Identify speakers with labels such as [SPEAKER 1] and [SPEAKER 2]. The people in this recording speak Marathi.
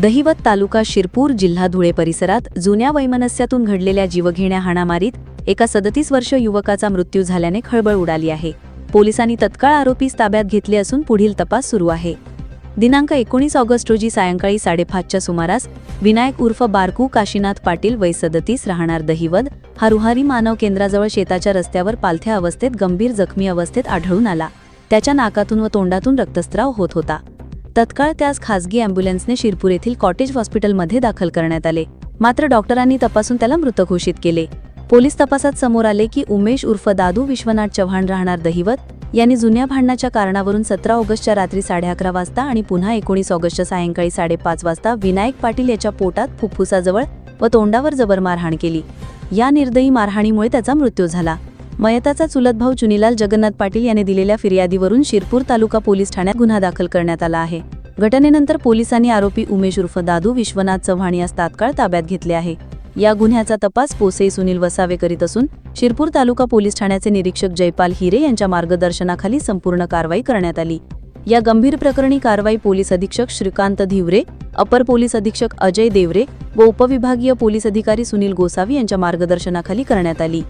[SPEAKER 1] दहिवत तालुका शिरपूर जिल्हा धुळे परिसरात जुन्या वैमनस्यातून घडलेल्या जीवघेण्या हाणामारीत एका सदतीस वर्ष युवकाचा मृत्यू झाल्याने खळबळ उडाली आहे. पोलिसांनी तत्काळ आरोपीस ताब्यात घेतले असून पुढील तपास सुरू आहे. दिनांक एकोणीस ऑगस्ट रोजी सायंकाळी साडेपाचच्या सुमारास विनायक उर्फ बारकू काशीनाथ पाटील वय सदतीस राहणार दहिवद हा रुहारी मानव केंद्राजवळ शेताच्या रस्त्यावर पालथ्या अवस्थेत गंभीर जखमी अवस्थेत आढळून आला. त्याच्या नाकातून व तोंडातून रक्तस्त्राव होत होता. तत्काळ त्यास खासगी अँब्युलन्सने शिरपूर येथील कॉटेज हॉस्पिटलमध्ये दाखल करण्यात आले. मात्र डॉक्टरांनी तपासून त्याला मृत घोषित केले. पोलीस तपासात समोर आले की उमेश उर्फ दादू विश्वनाथ चव्हाण राहणार दहिवत. यांनी जुन्या भांडणाच्या कारणावरून सतरा ऑगस्टच्या रात्री साडे अकरा वाजता आणि पुन्हा एकोणीस ऑगस्टच्या सायंकाळी साडेपाच वाजता विनायक पाटील याच्या पोटात फुफ्फुसाजवळ व तोंडावर जबर मारहाण केली. या निर्दयी मारहाणीमुळे त्याचा मृत्यू झाला. मयताचा चुलत भाऊ चुनीलाल जगन्नाथ पाटील याने दिलेल्या फिर्यादीवरून शिरपूर तालुका पोलीस ठाण्यात गुन्हा दाखल करण्यात आला आहे. घटनेनंतर पोलिसांनी आरोपी उमेश उर्फ दादू विश्वनाथ चव्हाण यास तात्काळ ताब्यात घेतले आहे. या गुन्ह्याचा तपास पोसे सुनील वसावे करीत असून शिरपूर तालुका पोलीस ठाण्याचे निरीक्षक जयपाल हिरे यांच्या मार्गदर्शनाखाली संपूर्ण कारवाई करण्यात आली. या गंभीर प्रकरणी कारवाई पोलीस अधीक्षक श्रीकांत धिवरे अपर पोलीस अधीक्षक अजय देवरे व उपविभागीय पोलीस अधिकारी सुनील गोसावी यांच्या मार्गदर्शनाखाली करण्यात आली.